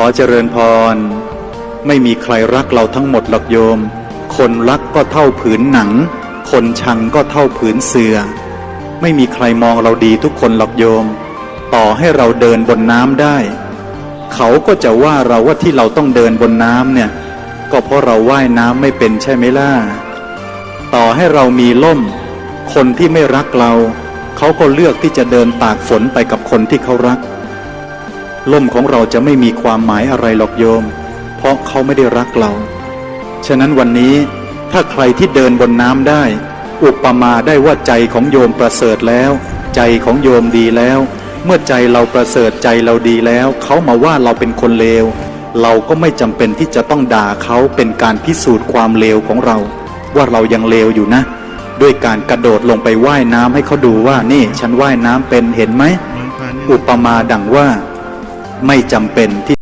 อเจริญพร ไม่มีใครรักเราทั้งหมดหรอกโยม คนรักก็เท่าผืนหนัง คนชังก็เท่าผืนเสือ ไม่มีใครมองเราดีทุกคนหรอกโยม ต่อให้เราเดินบนน้ำได้ เขาก็จะว่าเราว่าที่เราต้องเดินบนน้ำเนี่ย ก็เพราะเราว่ายน้ำไม่เป็นใช่ไหมล่ะ ต่อให้เรามีล่ม คนที่ไม่รักเรา เขาก็เลือกที่จะเดินตากฝนไปกับคนที่เขารัก ล่มของเราจะไม่มีความหมายอะไรหรอกโยม เพราะเขาไม่ได้รักเรา ฉะนั้นวันนี้ถ้าใครที่เดินบนน้ำได้ อุปมาได้ว่าใจของโยมประเสริฐแล้ว ใจของโยมดีแล้ว เมื่อใจเราประเสริฐใจเราดีแล้ว เขามาว่าเราเป็นคนเลว เราก็ไม่จำเป็นที่จะต้องด่าเขาเป็นการพิสูจน์ความเลวของเรา ว่าเรายังเลวอยู่นะ ด้วยการกระโดดลงไปว่ายน้ำให้เขาดูว่านี่ ฉันว่ายน้ำเป็นเห็นไหมอุปมาดังว่า ไม่จำเป็นที่